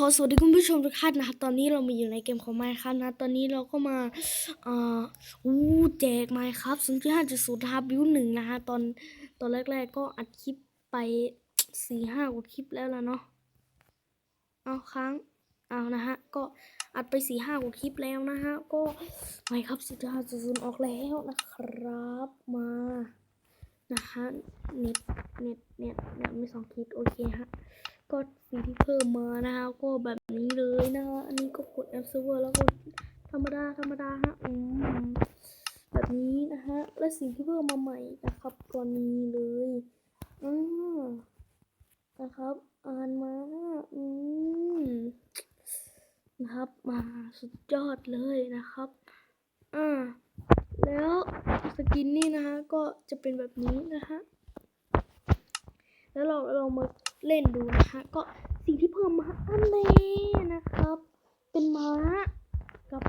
ขอสวัสดีคุณผู้ชมทุกท่านนะครับตอนนี้เรามาอยู่ในเกมของ Minecraft นะตอนนี้เราก็มาอ่าอู้แจก Minecraft 0.5.0นะครับบิวหนึ่งนะฮะตอนตอนแรก ๆ ก็อัดคลิปไปสี่ห้ากว่าคลิปแล้วล่ะเนาะเอาค้างเอานะฮะก็อัดไปสี่ห้ากว่าคลิปแล้วนะฮะก็ Minecraft 0.5.0ออกแล้วนะครับมานะฮะเน็ตเน็ตเน็ตเน็ตมีสองคลิปโอเคฮะ ก็ฟีที่เพิ่มมานะคะก็แบบนี้เลยนะคะอันนี้ก็กดแอปเซิร์ฟเวอร์แล้วก็ธรรมดาธรรมดาฮะอืมแบบนี้นะฮะและสิ่งที่เพิ่มมาใหม่นะครับก็นี้เลยอ่านะครับ อ่านมาอืมนะครับมาสุดยอดเลยนะครับอ่าแล้วสกินนี่นะฮะก็จะเป็นแบบนี้นะฮะแล้วเราเรามา เล่นดูนะคะก็สิ่งที่เพิ่มมาอันนี้นะครับ เป็นม้ากับ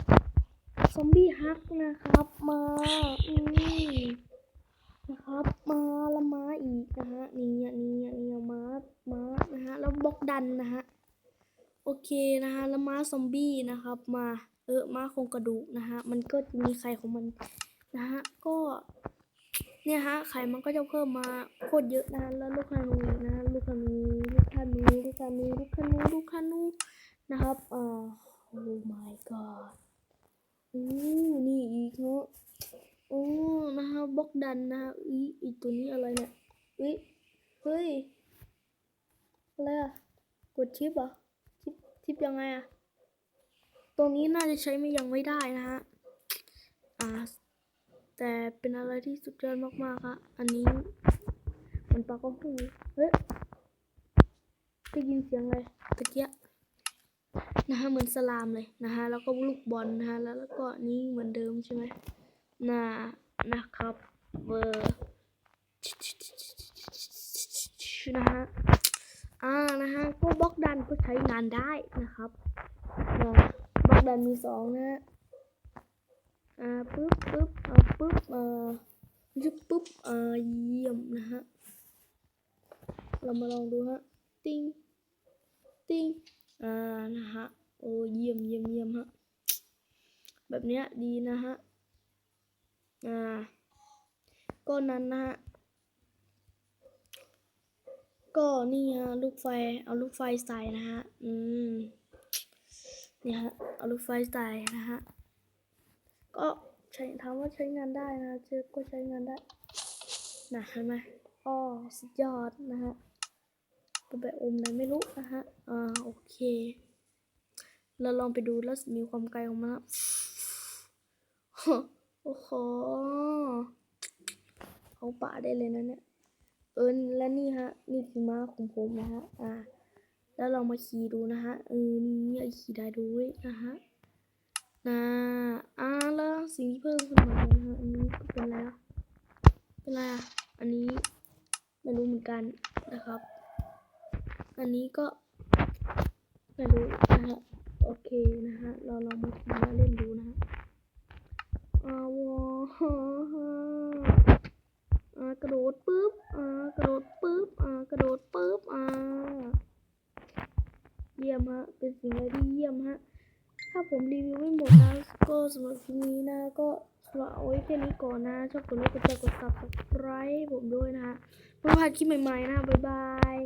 ซอมบี้ฮักนะครับมาอืมนะครับมาละม้าอีกนะฮะนี่อะนี่อะนี่อะม้าม้านะฮะแล้วบล็อกดันนะฮะโอเคนะฮะแล้วม้าซอมบี้นะครับมาเออม้าโครงกระดูกนะฮะมันก็จะมีไข่ของมันนะฮะก็เนี่ยฮะไข่มันก็จะเพิ่มมาโคตรเยอะนะแล้วลูกคานูนะลูกคานูลูกคานูานูลูกคานูลูกคานูนะครับอ่าโอ้ my god อู้นี่อีกเนาะโอ้นะฮะบล็อกดันนะฮะอีอีตัวนี้อะไรเนี่ยอุ้ยเฮ้ยอะไรอะกดชิปเหรอชิปชิปยังไงอะตรงนี้น่าจะใช้ไม่ยังไม่ได้นะฮะอ่าแต่เป็นอะไรที่สุดยอดมากๆอะอันนี้มันปลากระหูเฮ้ย ได้ยินเสียงอะไรตะเกียนะฮะเหมือนสลามเลยนะฮะแล้วก็ลูกบอลนะฮะแล้วแล้วก็นี่เหมือนเดิมใช่ไหมน่านะครับเบอร์นะฮะอ่านะฮะก็บล็อกดันก็ใช้งานได้นะครับนะบล็อกดันมีสองนะฮะอ่าปึ๊บปึ๊บอ่าปึ๊บอ่ายึบปึ๊บอ่าเยี่ยมนะฮะเรามาลองดูฮะติ้ง ติ้งอ่านะฮะโอ้เยี่ยมเยี่ยมเยี่ยมฮะแบบเนี้ยดีนะฮะอ่าก็นั้นนะฮะก็นี่ฮะลูกไฟเอาลูกไฟใส่นะฮะอืมนี่ฮะเอาลูกไฟใส่นะฮะก็ใช้ถามว่าใช้งานได้นะเจอก็ใช้งานได้นะเห็นไหมอ๋อสุดยอดนะฮะ เป็นแบบอมไหนไม่รู้นะฮะ อ่า โอเค เราลองไปดูแล้วมีความไกลของมันนะโอ้โหเอาป่าได้เลยนะเนี่ย เออและนี่ฮะ นี่คือม้าของผมนะฮะ อ่า แล้วเรามาขี่ดูนะฮะ เออ นี่ขี่ได้ด้วยนะฮะนะอ่าแล้วสิ่งที่เพิ่มขึ้นมานะฮะ อันนี้ก็เป็นอะไรเป็นอะไรอะอันนี้ไม่รู้เหมือนกันนะครับ อันนี้ก็ไม่รู้นะฮะโอเคนะฮะเราลองมาทำมาเล่นดูนะฮะอาวอฮะอ่ากระโดดปุ๊บอากระโดดปุ๊บอากระโดดปุ๊บอาเยี่ยมฮะเป็นสิ่งอะไรที่เยี่ยมฮะถ้าผมรีวิวไม่หมดนะก็สำหรับคลิปนี้นะ ก็สำหรับเอาไว้แค่นี้ก่อนนะชอบกดไลค์กดแชร์กด subscribe ผมด้วยนะฮะเพื่อพลาดคลิปใหม่ๆนะบ๊ายบาย